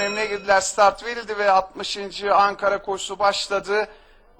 emniyeye girdiler. Start verildi ve 60. Ankara koşusu başladı.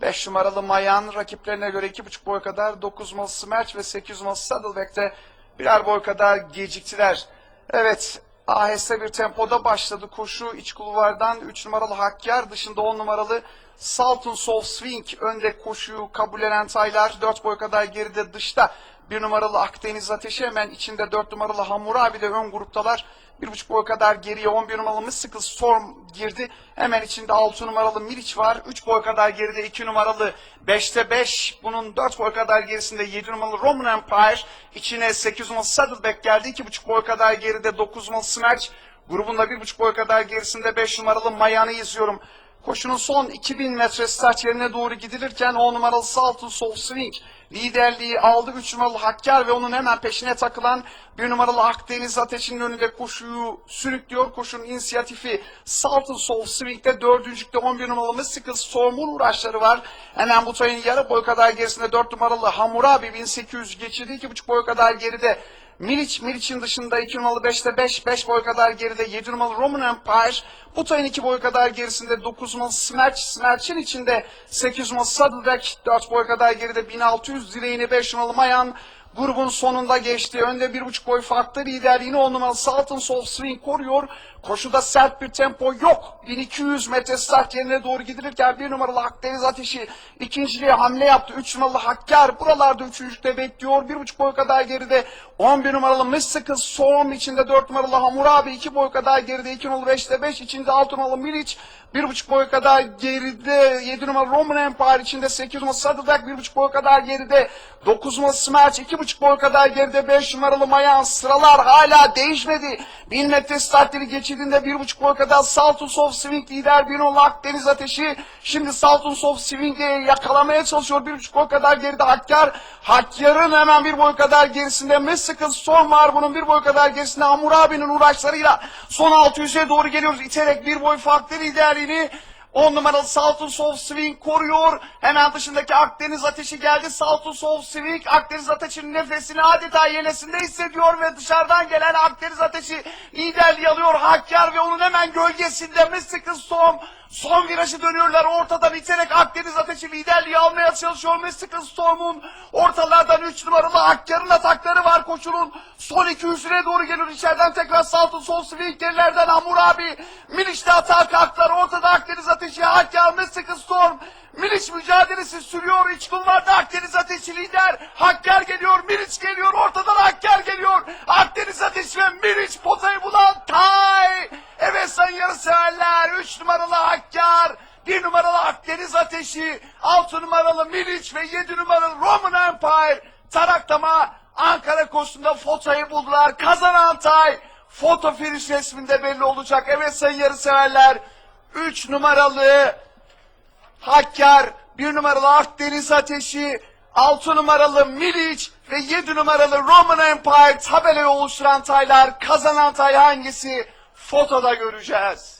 5 numaralı Mayan rakiplerine göre 2,5 boy kadar 9 numaralı Smerch ve 8 numaralı Saddleback'te birer boy kadar geciktiler. Evet aheste bir tempoda başladı koşu iç kulvardan 3 numaralı Hakkar dışında 10 numaralı Salton Soul Swing önde koşuyu kabullenen Taylar 4 boy kadar geride dışta bir numaralı Akdeniz Ateşi hemen içinde 4 numaralı Hammurabi de ön gruptalar. Bir buçuk boy kadar geriye 11 numaralı Mystical Storm girdi. Hemen içinde 6 numaralı Miriç var. 3 boy kadar geride 2 numaralı 5'te 5. Bunun 4 boy kadar gerisinde 7 numaralı Roman Empire. İçine 8 numaralı Saddleback geldi. 2,5 boy kadar geride 9 numaralı Smash. Grubunda 1,5 boy kadar gerisinde 5 numaralı Mayan'ı izliyorum. Koşunun son 2000 metre start yerine doğru gidilirken 10 numaralı Salton Soul Swing liderliği aldı. 3 numaralı Hakkar ve onun hemen peşine takılan 1 numaralı Akdeniz Ateşi'nin önünde koşuyu sürüklüyor. Koşunun inisiyatifi Salton Soul Swing'de dördüncükte 11 numaralı Mystical Storm'un uğraşları var. Hemen bu tayın yarı boy kadar gerisinde 4 numaralı Hammurabi 1800 geçirdi. 2,5 boy kadar geride Milic, Milic'in dışında 2 numaralı 5'te 5, 5 boy kadar geride 7 numaralı Roman Empire, Butay'ın 2 boy kadar gerisinde 9 numaralı Smerch, Smerch'in içinde 8 numaralı Saddleback, 4 boy kadar geride 1600 direğini 5 numaralı Mayan, grubun sonunda geçti. Önde 1,5 boy farklı liderliğini 10 numaralı Salton Soul Swing koruyor. Koşuda sert bir tempo yok. 1200 metre start yerine doğru gidilirken bir numaralı Akdeniz Ateşi ikinciliğe hamle yaptı. 3 numaralı Hakkar buralarda üçüncülükte bekliyor. 1,5 boy kadar geride 11 numaralı Mystical Storm içinde 4 numaralı Hammurabi 2 boy kadar geride 2 numaralı 5'te 5 içinde 6 numaralı Milic 1,5 boy kadar geride 7 numaralı Roman Empire içinde 8 numaralı Saddleback 1,5 boy kadar geride 9 numaralı Smash 2,5 boy kadar geride 5 numaralı Mayan sıralar hala değişmedi. 1000 metre startleri geçildiğinde 1,5 boy kadar Salton Soft Swing lider 1 numaralı Akdeniz Ateşi şimdi Salton Soft Swing'i yakalamaya çalışıyor. 1,5 boy kadar geride Hakkar Hakkar'ın hemen bir boy kadar gerisinde Mystical Storm var. Bunun bir boy kadar gerisinde Hammurabi'nin uğraşlarıyla son 600'e doğru geliyoruz. İterek bir boy farklı liderliğini 10 numaralı Salton Soul Swing koruyor. Hemen dışındaki Akdeniz Ateşi geldi. Salton Soul Swing Akdeniz Ateşi'nin nefesini adeta yelesinde hissediyor ve dışarıdan gelen Akdeniz Ateşi liderliği alıyor. Hakkar ve onun hemen gölgesinde Mystical Storm son virajı dönüyorlar. Ortadan iterek Akdeniz Ateşi liderliği almaya çalışıyor. Mystical Storm'un ortalardan 3 numaralı Hakkar'ın atakları var koşunun. Son 200'üne doğru geliyor. İçeriden tekrar Salton Soul Swing gerilerden Hammurabi. Miliş'te atağa kalktılar. Ortada Akdeniz Ateşi Hakkar Mystical Storm. Miliç mücadelesi sürüyor. İç kulvarda Akdeniz Ateşi lider. Hakkar geliyor. Miliç geliyor. Ortadan Hakkar geliyor. Akdeniz Ateşi ve Miliç potayı bulan Tay. Evet sayın yarışseverler. 3 numaralı Hakkar. 1 numaralı Akdeniz Ateşi. 6 numaralı Miliç ve 7 numaralı Roman Empire. Taraktama Ankara koşusunda fotoyu buldular. Kazanan Tay. Foto finish resminde belli olacak. Evet sayın yarışseverler. 3 numaralı Hakkar, bir numaralı Akdeniz Ateşi, altı numaralı Milic ve yedi numaralı Roman Empire tabelayı oluşturan taylar kazanan tay hangisi? Fotoda göreceğiz.